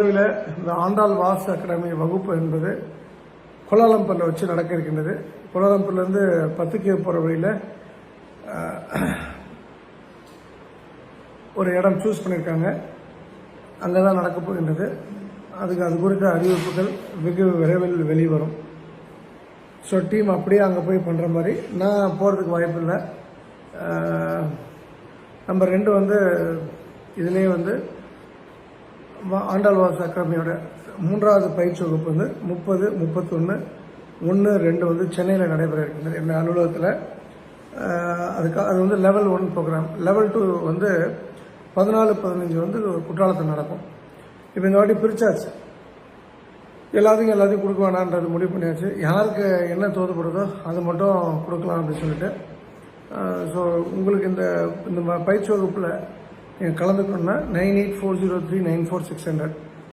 இதில் இந்த Andal was academy வகுப்பு என்பது கோலாலம்பூரில் வச்சு நடக்க இருக்கின்றது. கோலாலம்பூர்லேருந்து பத்துக்கு போகிற வழியில் ஒரு இடம் சூஸ் பண்ணியிருக்காங்க அங்கே தான் நடக்க போகின்றது. அதுக்கு அது குறித்த அறிவிப்புகள் வெகு விரைவில் வெளிவரும். ஸோ டீம் அப்படியே அங்கே போய் பண்ணுற மாதிரி நான் போகிறதுக்கு வாய்ப்பு இல்லை. நம்பர் ரெண்டு வந்து இதுலேயே வந்து ஆண்டாள்வாஸ் அகாடமியோட மூன்றாவது பயிற்சி வகுப்பு வந்து முப்பது முப்பத்தொன்று ஒன்று ரெண்டு வந்து சென்னையில் நடைபெற இருக்கின்றது எங்கள் அலுவலகத்தில். அதுக்காக அது வந்து level one programme level two வந்து பதினாலு பதினஞ்சு வந்து குற்றாலத்தில் நடக்கும். இப்போ இந்த வாட்டி பிரிச்சாச்சு. எல்லாத்துக்கும் எல்லாத்தையும் கொடுக்க வேணான்றது முடிவு பண்ணியாச்சு. யாருக்கு என்ன தோதுப்படுதோ அது மட்டும் கொடுக்கலாம் அப்படின்னு சொல்லிட்டு. ஸோ உங்களுக்கு இந்த இந்த ம- பயிற்சி வகுப்பில் நீங்கள் கலந்துக்கணுன்னா nine eight four zero three nine four six hundred.